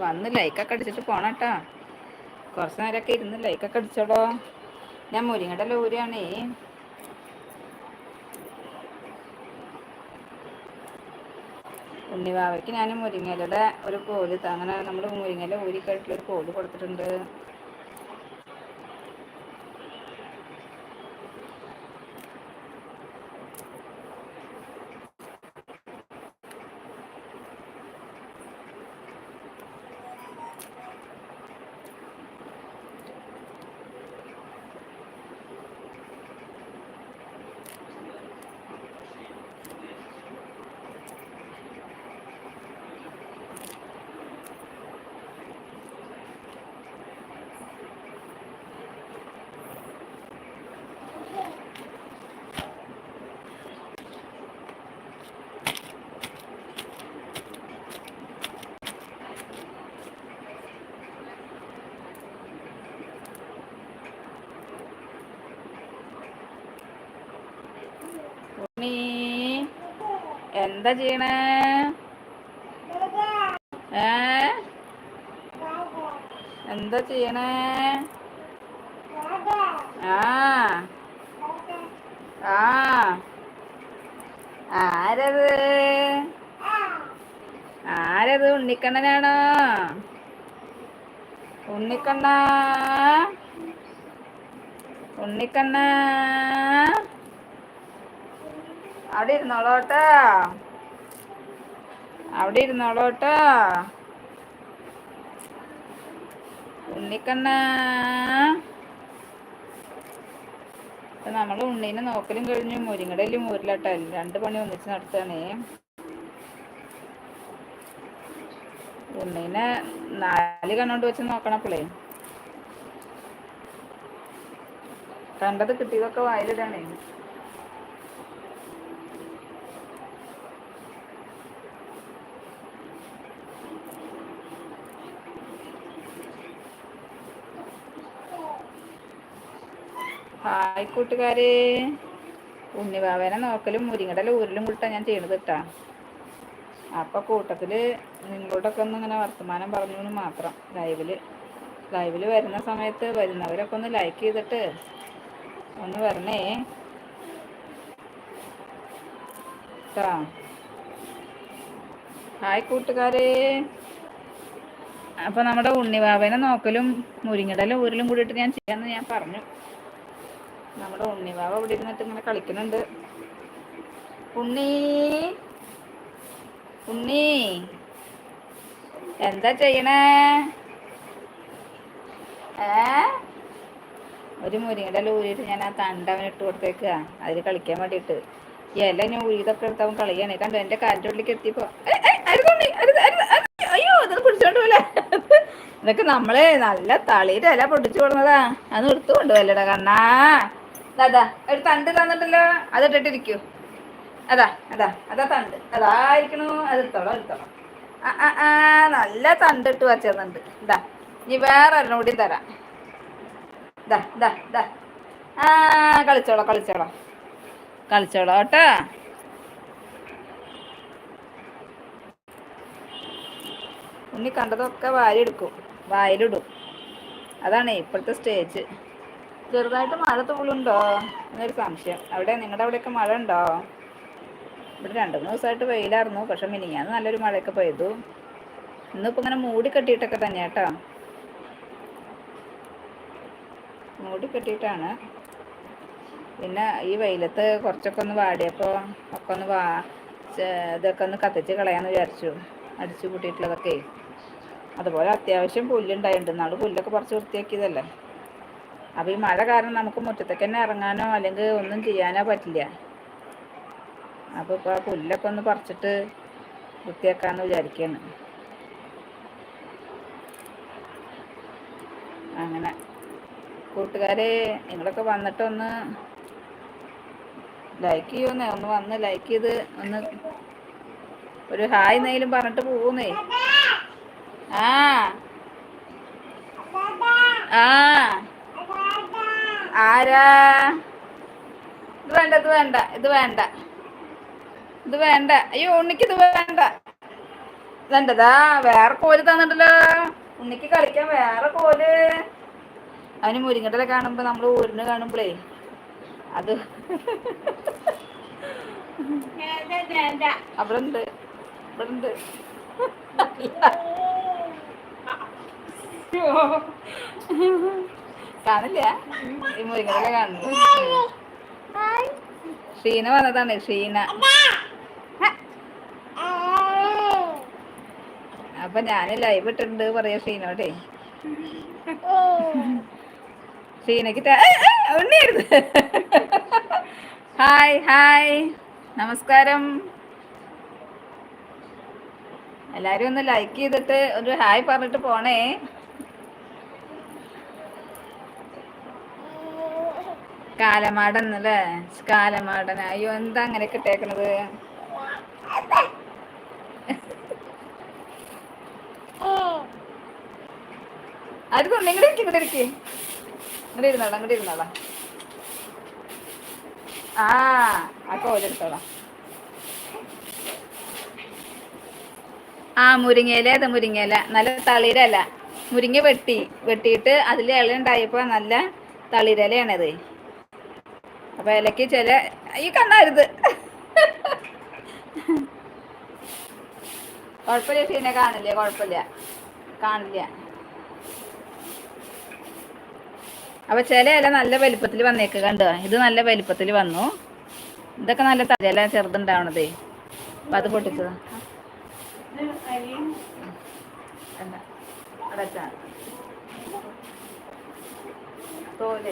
വന്ന് ലൈക്കൊക്കെ അടിച്ചിട്ട് പോണട്ടാ കുറച്ച് നേരമൊക്കെ ഇരുന്ന് ലൈക്കൊക്കെ അടിച്ചോടോ ഞാൻ മുരിങ്ങയുടെ ലൂരിയാണേ ഉണ്ണിവാവയ്ക്ക് ഞാൻ മുരിങ്ങയിലൂടെ ഒരു കോൽ അങ്ങനെ നമ്മൾ മുരിങ്ങയിലെ ഊരിക്കായിട്ടുള്ള ഒരു കോൽ കൊടുത്തിട്ടുണ്ട് ഉണ്ണി എന്താ ചെയ്യണേ? ഏ? എന്താ ചെയ്യണേ? ആ. ആ. ആരത്? ആരത്? ഉണ്ണിക്കണ്ണനാണോ? ഉണ്ണിക്കണ്ണ? ഉണ്ണിക്കണ്ണ? അവിടെ ഇരുന്നോളോട്ട അവിടെ ഇരുന്നോളോട്ടോ ഉണ്ണിക്കണ്ണ. അപ്പൊ നമ്മൾ ഉണ്ണീനെ നോക്കലും കഴിഞ്ഞു. മുരിങ്ങടയിലും മുരിലട്ടോ രണ്ട് പണി ഒന്നിച്ച് നടത്തുകയാണേ ഉണ്ണീനെ നാല് കണ്ണോണ്ട് വെച്ച് നോക്കണപ്പോളേ. കണ്ടത് കിട്ടിയതൊക്കെ വായിലിടാണേ. ഹായ് കൂട്ടുകാരെ. ഉണ്ണിവാവേനെ നോക്കലും മുരിങ്ങടല ഊരലും കൂട്ടാ ഞാൻ ചെയ്യണത് കേട്ടാ അപ്പൊ കൂട്ടത്തിൽ നിങ്ങളോടൊക്കെ ഒന്ന് ഇങ്ങനെ വർത്തമാനം പറഞ്ഞു എന്ന് മാത്രം. ലൈവിൽ ലൈവിൽ വരുന്ന സമയത്ത് വരുന്നവരൊക്കെ ഒന്ന് ലൈക്ക് ചെയ്തിട്ട് ഒന്ന് വരണേ. കേട്ടാ ഹായ് കൂട്ടുകാരെ. അപ്പൊ നമ്മുടെ ഉണ്ണിവാവേനെ നോക്കലും മുരിങ്ങടല ഊരലും കൂടിയിട്ട് ഞാൻ ചെയ്യാന്ന് ഞാൻ പറഞ്ഞു. നമ്മുടെ ഉണ്ണിവാവ് അവിടെ ഇരുന്നിട്ട് ഇങ്ങനെ കളിക്കുന്നുണ്ട്. ഉണ്ണി ഉണ്ണി. എന്താ ചെയ്യണേ? ഏ? ഒരു മുരിങ്ങയുടെ ലൂരിട്ട് ഞാൻ ആ തണ്ട് അവൻ ഇട്ട് കൊടുത്തേക്കുക അതിൽ കളിക്കാൻ വേണ്ടിട്ട് ഇല ഞാൻ ഉഴുതൊക്കെ എടുത്ത് അവൻ കളിയാണ്. കണ്ടു എന്റെ കാലിന്റെ ഉള്ളിലേക്ക് എത്തിയപ്പോ. അയ്യോ അതൊന്ന് പിടിച്ചോണ്ട് ഇതൊക്കെ നമ്മൾ നല്ല തളിയിട്ടല്ല ഇല പൊടിച്ചു കൊടുന്നതാ. അത് എടുത്തു കൊണ്ടുപോലടാ കണ്ണാ. അതാ ഒരു തണ്ട് തന്നിട്ടല്ലോ അത് ഇട്ടിട്ടിരിക്കൂ അതാ അതാ അതാ തണ്ട്. അതായിരിക്കണു അത് എടുത്തോളാം എടുത്തോളാം. ആ ആ നല്ല തണ്ട് ഇട്ട് വച്ചതുണ്ട് ഇതാ ഇനി വേറെ ഒരെണ്ണം കൂടി തരാം. ഇതാ ഇതാ ഇതാ ആ കളിച്ചോളാം കളിച്ചോളാം. കളിച്ചോളാം കേട്ടോ. ഉണ്ണി കണ്ടതൊക്കെ വാരിയെടുക്കും. വായിലിടും. അതാണ് ഇപ്പോഴത്തെ സ്റ്റേജ് ചെറുതായിട്ട് മഴ തൂളുണ്ടോ എന്നൊരു സംശയം. അവിടെ നിങ്ങളുടെ അവിടെയൊക്കെ മഴ ഉണ്ടോ ഇവിടെ രണ്ട് മൂന്ന് ദിവസമായിട്ട് വെയിലായിരുന്നു. പക്ഷെ മിനിങ്ങാന്ന് നല്ലൊരു മഴയൊക്കെ പെയ്തു. ഇന്നിപ്പോൾ ഇങ്ങനെ മൂടി കെട്ടിയിട്ടൊക്കെ തന്നെ കേട്ടോ മൂടി കെട്ടിയിട്ടാണ്. പിന്നെ ഈ വെയിലത്ത് കുറച്ചൊക്കെ ഒന്ന് വാടിയപ്പോൾ ഒക്കെ ഒന്ന് വാ ഇതൊക്കെ ഒന്ന് കത്തിച്ച് കളയാന്ന് വിചാരിച്ചു. അടിച്ചു കൂട്ടിയിട്ടുള്ളതൊക്കെ അതുപോലെ അത്യാവശ്യം പുല്ലുണ്ടായിട്ടുണ്ട്. നാളെ പുല്ലൊക്കെ പറിച്ച് വൃത്തിയാക്കിയതല്ലേ? അപ്പോൾ ഈ മഴ കാരണം നമുക്ക് മുറ്റത്തേക്ക് തന്നെ ഇറങ്ങാനോ അല്ലെങ്കിൽ ഒന്നും ചെയ്യാനോ പറ്റില്ല. അപ്പോൾ ഇപ്പോൾ ആ പുല്ലൊക്കെ ഒന്ന് പറിച്ചിട്ട് വൃത്തിയാക്കാമെന്ന് വിചാരിക്കുകയാണ് അങ്ങനെ കൂട്ടുകാരെ നിങ്ങളൊക്കെ വന്നിട്ടൊന്ന് ലൈക്ക് ചെയ്യുന്നേ ഒന്ന് വന്ന് ലൈക്ക് ചെയ്ത് ഒന്ന് ഒരു ഹായ് നെയിലും പറഞ്ഞിട്ട് പോകുന്നേ ആ. ആ. ആരാ? ഇത് വേണ്ട ഇത് വേണ്ട ഇത് വേണ്ട. ഇത് വേണ്ട. അയ്യോ ഉണ്ണിക്ക് ഇത് വേണ്ട. ഇതെന്റതാ വേറെ കോൽ തന്നിട്ടല്ലോ. ഉണ്ണിക്ക് കളിക്കാൻ വേറെ കോൽ. അവന് മുരിങ്ങട്ടല കാണുമ്പോ നമ്മൾ ഊരിന് കാണുമ്പോളേ അത് അവിടെ ഉണ്ട് ഇവിടെ കാണില്ല ഷീന വന്നതാണ് ഷീന. അപ്പൊ ഞാൻ ലൈവ് ഇട്ടിട്ടുണ്ട് പറയാ ഷീനോട്ടെ ഷീനക്ക് ഉണ്ണിയായിരുന്നു. Hi hi. നമസ്കാരം. എല്ലാരും ഒന്ന് ലൈക്ക് ചെയ്തിട്ട് ഒരു ഹായ് പറഞ്ഞിട്ട് പോണേ. കാലമാടൻ അല്ലേ കാലമാടൻ. അയ്യോ എന്താ അങ്ങനെ കിട്ടേക്കണത് അത് നിങ്ങളുടെ ഇരിക്കും ഇവിടെ ഇരിക്കേ. ഇങ്ങോട്ട് ഇരുന്നോളാം ഇങ്ങോട്ട് ഇരുന്നോളാം. ആ ആ കോലെടുത്തോളാം ആ മുരിങ്ങയില അത് മുരിങ്ങയില. നല്ല തളിരല. മുരിങ്ങ വെട്ടി വെട്ടിയിട്ട് അതിൽ ഇല ഉണ്ടായപ്പോൾ നല്ല തളിരലയാണത്. അപ്പൊ ഇലക്ക് ചില ഈ കണ്ണരുത്. കുഴപ്പമില്ല സീനെ കാണില്ല കുഴപ്പമില്ല. കാണില്ല. അപ്പൊ ചില ഇല നല്ല വലിപ്പത്തിൽ വന്നേക്ക് കണ്ടോ? ഇത് നല്ല വലിപ്പത്തിൽ വന്നു. ഇതൊക്കെ നല്ല തല ചെറുതുണ്ടാവണതേ. അപ്പൊ അത് പൊട്ടിച്ചതാ. അടച്ചാ. തോൽ.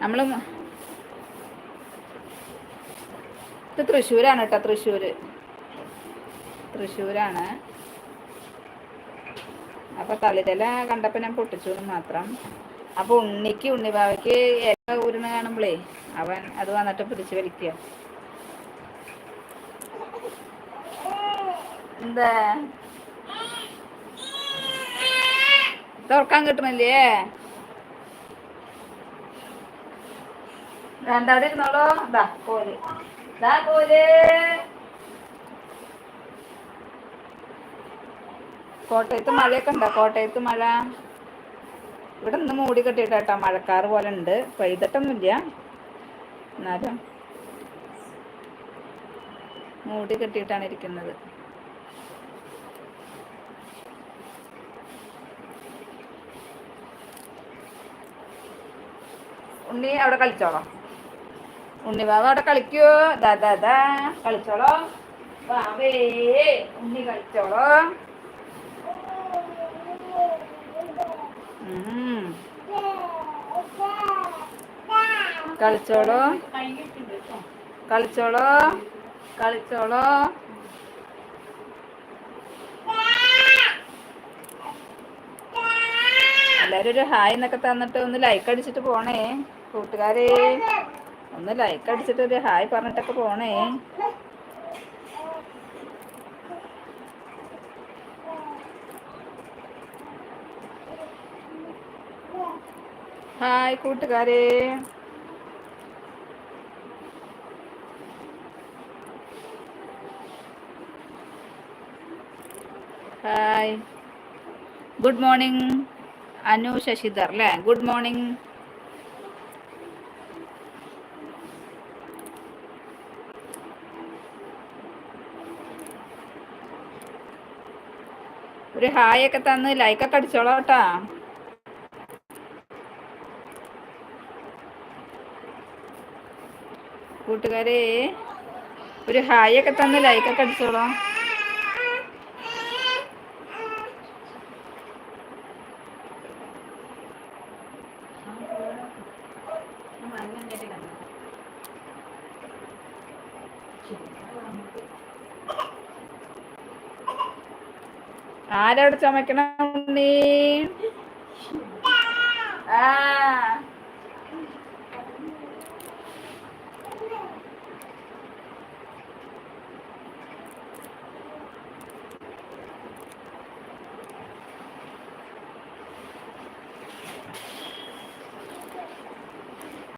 നമ്മൾ മ- ഇത് തൃശ്ശൂരാണ് കേട്ടോ തൃശ്ശൂർ തൃശ്ശൂരാണ്. അപ്പൊ തളിരല കണ്ടപ്പോ ഞാൻ പൊട്ടിച്ചൂന്ന് മാത്രം. അപ്പൊ ഉണ്ണിക്ക് ഉണ്ണിബാവയ്ക്ക് ഇല ഊരിന് കാണുമ്പളേ അവൻ അത് വന്നിട്ട് പിടിച്ചു വലിക്കുക എന്താ? തുറക്കാൻ കിട്ടണില്ലേ? രണ്ടാമത് ഇരുന്നോളൂ ദാ കോൽ. ദാ കോൽ. കോട്ടയത്ത് മഴയൊക്കെ ഉണ്ടോ? കോട്ടയത്ത് മഴ. ഇവിടെ നിന്ന് മൂടി കെട്ടിയിട്ടാ മഴക്കാറ് പോലെ ഉണ്ട്. പെയ്തിട്ടൊന്നുമില്ല. എന്നാലും മൂടി കെട്ടിയിട്ടാണ് ഇരിക്കുന്നത്. ഉണ്ണി അവിടെ കളിച്ചോളാം. ഉണ്ണി ബാബ അവിടെ കളിക്കോ. ദാ ദാ കളിച്ചോളോ. ബാബേ ഉണ്ണി കളിച്ചോളോ. കളിച്ചോളോ. കളിച്ചോളോ. കളിച്ചോളോ. എല്ലാരും ഒരു ഹായ് എന്നൊക്കെ തന്നിട്ട് ഒന്ന് ലൈക്ക് അടിച്ചിട്ട് പോണേ കൂട്ടുകാരെ. ഒന്ന് ലൈക്ക് അടിച്ചിട്ട് ഒരു ഹായ് പറഞ്ഞിട്ടൊക്കെ പോണേ. ഹായ് കൂട്ടുകാരെ. Hi good morning Anu Shashidhar അല്ലേ? ഗുഡ് മോർണിംഗ് ഒരു ഹായ് ഒക്കെ തന്ന് ലൈക്കൊക്കെ അടിച്ചോളാം കേട്ടാ കൂട്ടുകാരെ ഒരു ഹായ് ഒക്കെ തന്ന് ലൈക്കൊക്കെ അടിച്ചോളാം ആരവിടെ ചുമക്കണം ഉണ്ണി? ആ.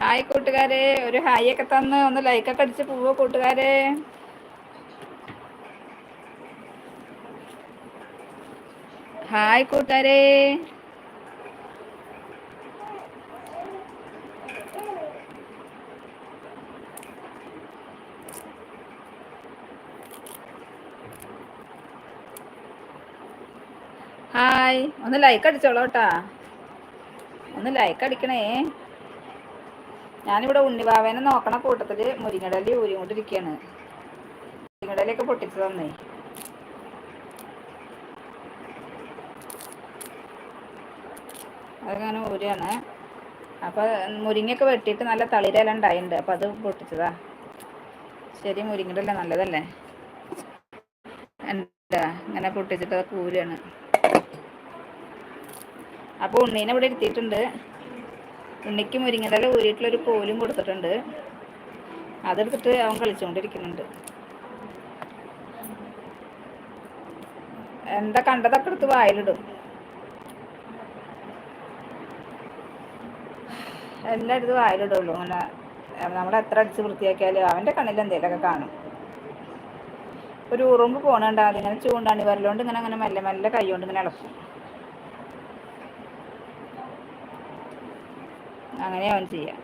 ഹായ് കൂട്ടുകാരെ. ഒരു ഹായ് ഒക്കെ തന്ന് ഒന്ന് ലൈക്കൊക്കെ അടിച്ച് പോവോ കൂട്ടുകാരെ. ഹായ് കൂട്ടുകാരെ. ഹായ് ഒന്ന് ലൈക്ക് അടിച്ചോളൂ കേട്ടാ ഒന്ന് ലൈക്ക് അടിക്കണേ. ഞാനിവിടെ ഉണ്ണിവാവേനെ നോക്കണ കൂട്ടത്തിൽ മുരിങ്ങടലി ഊരിക്കൊണ്ടിരിക്കുകയാണ് മുരിങ്ങടലിയൊക്കെ പൊട്ടിച്ചു തന്നേ അതങ്ങനെ ഊരാണ്. അപ്പൊ മുരിങ്ങയൊക്കെ വെട്ടിയിട്ട് നല്ല തളിരെല്ലാം ഉണ്ടായിട്ടുണ്ട് അപ്പൊ അത് പൊട്ടിച്ചതാ. ശരി മുരിങ്ങടല്ല? നല്ലതല്ലേ? എന്താ? ഇങ്ങനെ പൊട്ടിച്ചിട്ട് അത് കൂരാണ് അപ്പോൾ ഉണ്ണീനെ ഇവിടെ ഇരുത്തിയിട്ടുണ്ട്. ഉണ്ണിക്ക് മുരിങ്ങടല ഊരിയിട്ടുള്ളൊരു കോലും കൊടുത്തിട്ടുണ്ട്. അതെടുത്തിട്ട് അവൻ കളിച്ചുകൊണ്ടിരിക്കുന്നുണ്ട് എന്താ കണ്ടതൊക്കെ എടുത്ത് വായിലിടും. എല്ലാം എടുത്ത് വായിലിടുള്ളൂ. അങ്ങനെ നമ്മൾ എത്ര അടിച്ച് വൃത്തിയാക്കിയാലും അവന്റെ കണ്ണിൽ എന്തെങ്കിലുമൊക്കെ കാണും. ഒരു ഉറുമ്പ് പോണുണ്ട് അതിങ്ങനെ ചൂണ്ടാണി വരലോണ്ട് ഇങ്ങനെ അങ്ങനെ മെല്ലെ മെല്ലെ കൈ കൊണ്ട് ഇങ്ങനെ ഇളക്കും. അങ്ങനെ അവൻ ചെയ്യാം.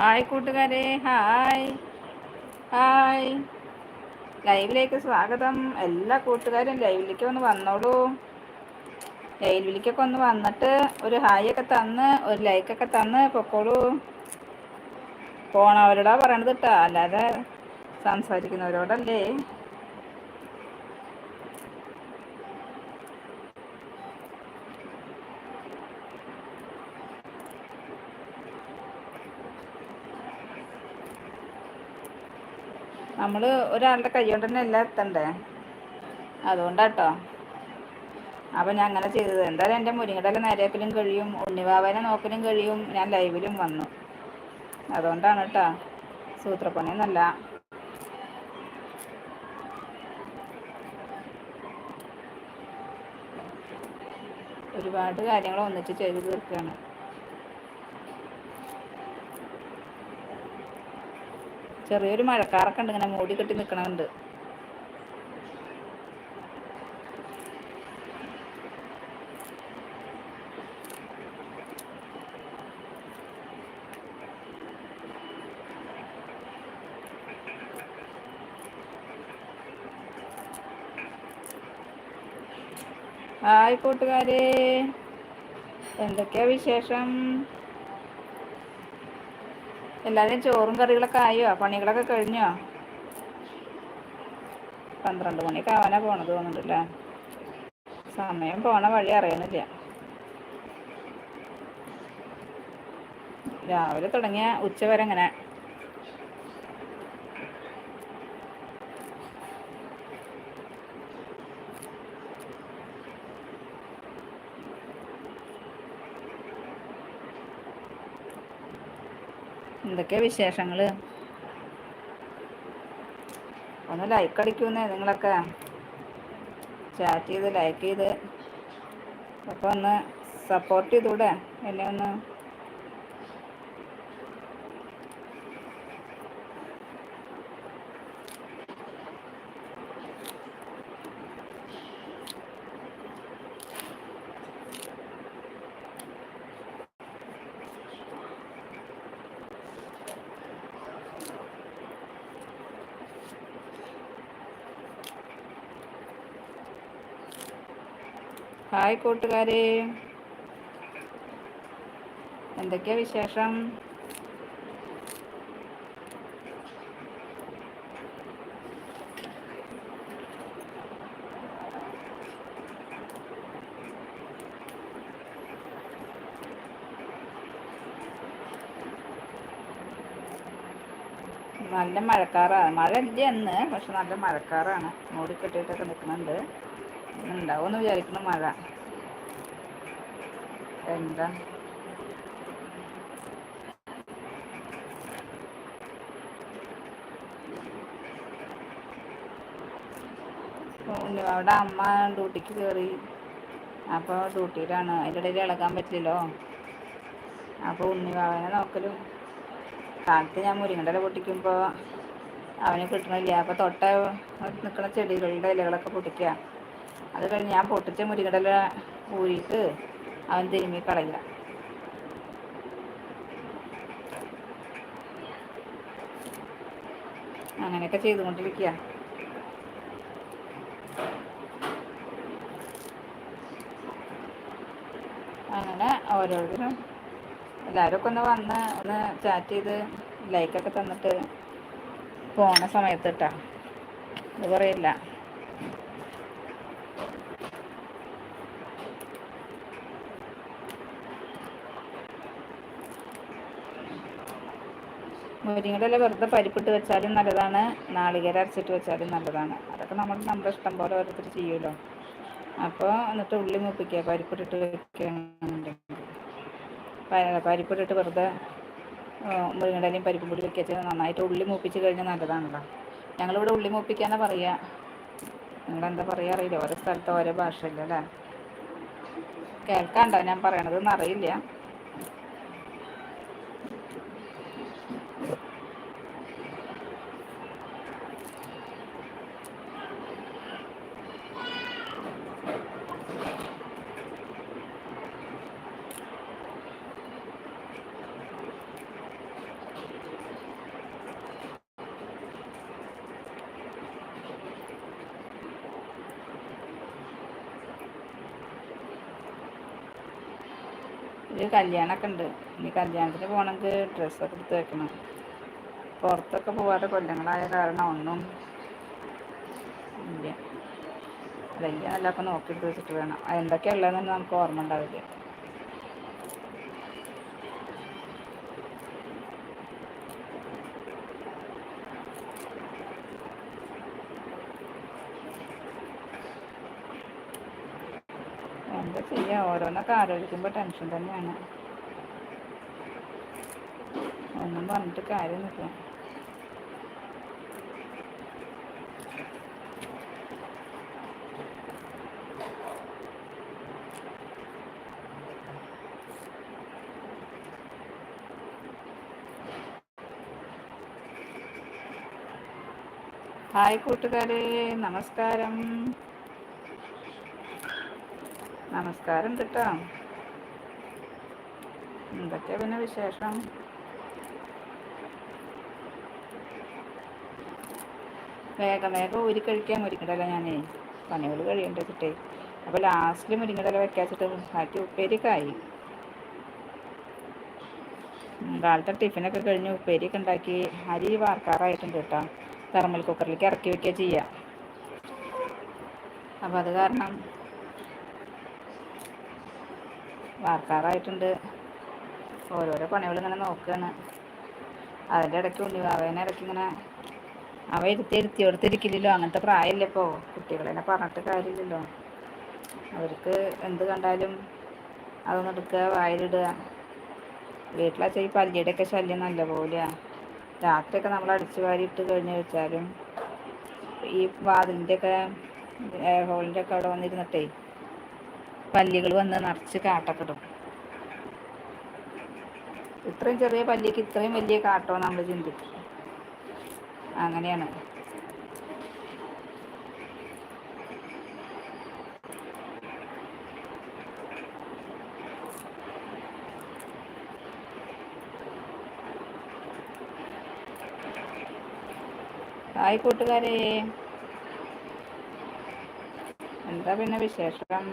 ഹായ് കൂട്ടുകാരെ ഹായ്. ഹായ്. ലൈവിലേക്ക് സ്വാഗതം. എല്ലാ കൂട്ടുകാരും ലൈവിലേക്ക് ഒന്ന് വന്നോളൂ. ലൈവിലേക്കൊക്കെ ഒന്ന് വന്നിട്ട് ഒരു ഹായ് ഒക്കെ തന്ന് ഒരു ലൈക്കൊക്കെ തന്ന് പൊക്കോളൂ. പോണവരോടാ പറയണത് കേട്ടോ അല്ലാതെ സംസാരിക്കുന്നവരോടല്ലേ. നമ്മൾ ഒരാളുടെ കൈ കൊണ്ട് തന്നെ എല്ലാം എത്തണ്ടേ? അതുകൊണ്ടാട്ടോ. അപ്പം ഞാൻ അങ്ങനെ ചെയ്തത്. എന്തായാലും എന്റെ മുരിങ്ങടല നേരേക്കലും കഴിയും ഉണ്ണിവാവനെ നോക്കലും കഴിയും. ഞാൻ ലൈവിലും വന്നു. അതുകൊണ്ടാണ് കേട്ടോ സൂത്രപ്പണിയൊന്നല്ല. ഒരുപാട് കാര്യങ്ങൾ ഒന്നിച്ച് ചെയ്ത് തീർക്കുകയാണ് ചെറിയൊരു മഴക്കാറൊക്കെ ഇങ്ങനെ മൂടി കെട്ടി നിൽക്കണുണ്ട് ഹായ് കൂട്ടുകാരെ. എന്തൊക്കെയാ വിശേഷം? എല്ലാവരും ചോറും കറികളൊക്കെ ആയോ? പണികളൊക്കെ കഴിഞ്ഞോ? പന്ത്രണ്ട് മണിയൊക്കെ ആവാനാ പോണത് തോന്നുന്നുണ്ടല്ലേ? സമയം പോണ വഴി അറിയണില്ല. രാവിലെ തുടങ്ങിയ ഉച്ച വരെ അങ്ങനെ എന്തൊക്കെയാ വിശേഷങ്ങൾ ഒന്ന് ലൈക്ക് അടിക്കുന്നേ നിങ്ങളൊക്കെ. ചാറ്റ് ചെയ്ത് ലൈക്ക് ചെയ്ത്. അപ്പോൾ ഒന്ന് സപ്പോർട്ട് ചെയ്തൂടെ? എന്നെ ഒന്ന് ഹായ് കൂട്ടുകാരെ. എന്തൊക്കെയാ വിശേഷം? നല്ല മഴക്കാറാണ്. മഴ ഇല്ല എന്ന് പക്ഷെ നല്ല മഴക്കാറാണ്. മൂടിക്കെട്ടിയിട്ടൊക്കെ നിൽക്കുന്നുണ്ട്. ഉണ്ടാവുമെന്ന് വിചാരിക്കുന്നു മഴ. നോക്കട്ടെ എന്താ അവിടെ അമ്മ ഡ്യൂട്ടിക്ക് കയറി അപ്പോൾ ഡ്യൂട്ടിയിലാണ്. അതിന്റെ ഇടയിൽ ഇളകാൻ പറ്റില്ലല്ലോ. അപ്പോൾ ഉണ്ണിവാവനെ നോക്കലും. കാലത്ത് ഞാൻ മുരിങ്ങടല പൊട്ടിക്കുമ്പോ അവനെ കിട്ടണില്ല. അപ്പോൾ തൊട്ട നിൽക്കുന്ന ചെടികളുടെ ഇലകളൊക്കെ പൊട്ടിക്കുക. അത് കഴിഞ്ഞ് ഞാൻ പൊട്ടിച്ച മുരിങ്ങടല ഊരിയിട്ട് അവൻ തിരുമ്മിക്കളയില്ല അങ്ങനെയൊക്കെ ചെയ്തുകൊണ്ടിരിക്കുക അങ്ങനെ ഓരോരുത്തരും എല്ലാവരും ഒക്കെ ഒന്ന് വന്ന് ഒന്ന് ചാറ്റ് ചെയ്ത് ലൈക്കൊക്കെ തന്നിട്ട് പോണ സമയത്ത് കേട്ടോ ഇത് പറയില്ല. മുരിങ്ങയുടെ വെറുതെ പരിപ്പിട്ട് വെച്ചാലും നല്ലതാണ്. നാളികേര അരച്ചിട്ട് വെച്ചാലും നല്ലതാണ്. അതൊക്കെ നമ്മൾ നമ്മുടെ ഇഷ്ടം പോലെ ഓരോരുത്തർ ചെയ്യുമല്ലോ. അപ്പോൾ എന്നിട്ട് ഉള്ളി മുപ്പിക്കുക. പരിപ്പിട്ടിട്ട് വെക്കുകയാണെന്നുണ്ടെങ്കിൽ പരിപ്പിട്ടിട്ട് വെറുതെ മുരിങ്ങടലയും പരിപ്പും കൂടി വെക്കുക നന്നായിട്ട് ഉള്ളി മൂപ്പിച്ച് കഴിഞ്ഞാൽ നല്ലതാണല്ലോ. ഞങ്ങളിവിടെ ഉള്ളി മൂപ്പിക്കാന്നാ പറയുക നിങ്ങളെന്താ പറയുക അറിയില്ല. ഓരോ സ്ഥലത്ത് ഓരോ ഭാഷയില്ല അല്ലേ കേൾക്കാണ്ടോ? ഞാൻ പറയണതെന്ന് അറിയില്ല ഒരു കല്യാണമൊക്കെ ഉണ്ട്. ഇനി കല്യാണത്തിന് പോകണമെങ്കിൽ ഡ്രസ്സൊക്കെ എടുത്ത് വെക്കണം. പുറത്തൊക്കെ പോകാതെ കൊല്ലങ്ങളായ കാരണം ഒന്നും ഇല്ല. അല്ലെങ്കിൽ നല്ലൊക്കെ നോക്കിയിട്ട് വെച്ചിട്ട് വേണം. എന്തൊക്കെയാ ഉള്ളതെന്ന് നമുക്ക് ഓർമ്മ ഉണ്ടാവില്ല എന്താ ഓരോന്നൊക്കെ ആലോചിക്കുമ്പോൾ ടെൻഷൻ തന്നെയാണ്. ഒന്നും പറഞ്ഞിട്ട് കാര്യമൊന്നുമില്ല. ഹായ് കൂട്ടുകാരെ. നമസ്കാരം. നമസ്കാരം കേട്ടോ എന്തൊക്കെയാ പിന്നെ വിശേഷം? വേഗം വേഗം ഊരി കഴിക്കാൻ മുരിങ്ങടല ഞാനേ. പണികൾ കഴിയണ്ട കിട്ടേ. അപ്പോൾ ലാസ്റ്റിൽ മുരിങ്ങടല വെക്കാച്ചിട്ട് ബാക്കി ഉപ്പേരിക്കായി കാലത്തെ ടിഫിനൊക്കെ കഴിഞ്ഞ് ഉപ്പേരിയൊക്കെ ഉണ്ടാക്കി അരി വാർക്കാറായിട്ടുണ്ട് കേട്ടോ. തെർമൽ കുക്കറിലേക്ക് ഇറക്കി വെക്കുക ചെയ്യാം. അപ്പോൾ അത് കാരണം വാർക്കാറായിട്ടുണ്ട്. ഓരോരോ പണികൾ ഇങ്ങനെ നോക്കുകയാണ് അതിന്റെ ഇടയ്ക്ക് ഉണ്ണിവാവേനെ ഇടയ്ക്ക് ഇങ്ങനെ അവ ഇരുത്തി ഇരുത്തി എടുത്തിരിക്കില്ലല്ലോ. അങ്ങനത്തെ പ്രായമല്ലേ ഇപ്പോൾ കുട്ടികളെന്നെ പറഞ്ഞിട്ട് കാര്യമില്ലല്ലോ. അവർക്ക് എന്ത് കണ്ടാലും അതൊന്ന് എടുക്കുക വായിലിടുക. വീട്ടിലാച്ചാൽ ഈ പല്ലിയുടെയൊക്കെ ശല്യം നല്ല പോലെയാണ് രാത്രിയൊക്കെ നമ്മൾ അടിച്ചു വാരി ഇട്ട് കഴിഞ്ഞ് വെച്ചാലും ഈ വാതിലിന്റെ ഒക്കെ ഹോളിന്റെ ഒക്കെ അവിടെ വന്നിരുന്നിട്ടേ പല്ലികൾ വന്ന് നിറച്ച് കാട്ടൊക്കെ ഇടും ഇത്രയും ചെറിയ പല്ലിക്ക് ഇത്രയും വലിയ കാട്ടോ നമ്മൾ ചിന്തിക്കും. അങ്ങനെയാണ്. ഹായ് കൂട്ടുകാരെ. എന്താ പിന്നെ വിശേഷം?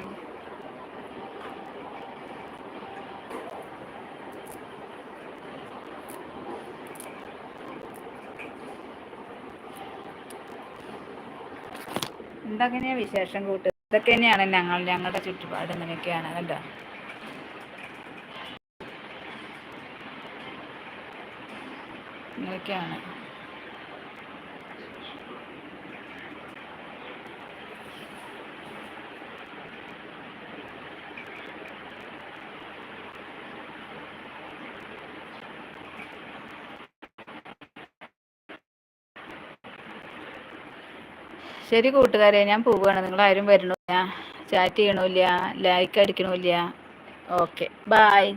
എന്തെങ്ങനെയാ വിശേഷം കൂട്ട്? ഇതൊക്കെ തന്നെയാണ് ഞങ്ങൾ ഞങ്ങളുടെ ചുറ്റുപാട് ഇങ്ങനെയൊക്കെയാണ് കണ്ടോ? ഇങ്ങനെയൊക്കെയാണ്. ശരി കൂട്ടുകാരെ ഞാൻ പോവുകയാണ്. നിങ്ങൾ ആരും വരണില്ല. ചാറ്റ് ചെയ്യണില്ല. ലൈക്ക് അടിക്കണില്ല. Okay bye